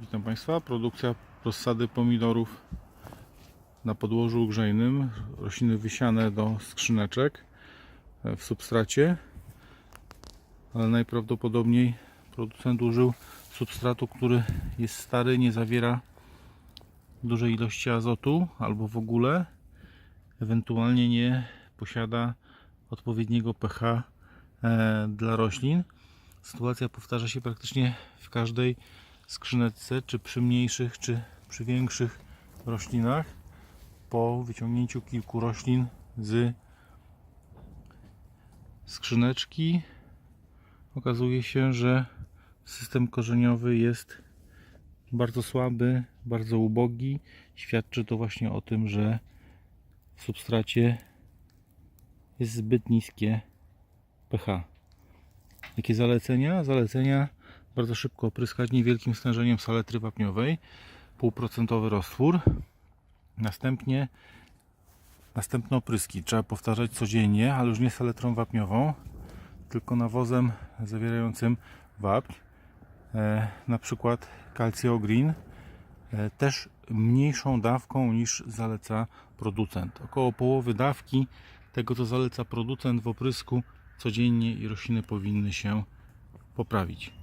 Witam Państwa. Produkcja rozsady pomidorów na podłożu grzejnym. Rośliny wysiane do skrzyneczek e, w substracie. Ale najprawdopodobniej producent użył substratu, który jest stary, nie zawiera dużej ilości azotu albo w ogóle. Ewentualnie nie posiada odpowiedniego pH e, dla roślin. Sytuacja powtarza się praktycznie w każdej skrzyneczce, czy przy mniejszych, czy przy większych roślinach. Po wyciągnięciu kilku roślin z skrzyneczki okazuje się, że system korzeniowy jest bardzo słaby, bardzo ubogi. Świadczy to właśnie o tym, że w substracie jest zbyt niskie pH. Jakie zalecenia? Zalecenia bardzo szybko opryskać niewielkim stężeniem saletry wapniowej, półprocentowy roztwór. Następnie następne opryski trzeba powtarzać codziennie, ale już nie saletrą wapniową, tylko nawozem zawierającym wapń, e, na przykład Calciogreen, e, też mniejszą dawką niż zaleca producent. Około połowy dawki tego, co zaleca producent w oprysku codziennie i rośliny powinny się poprawić.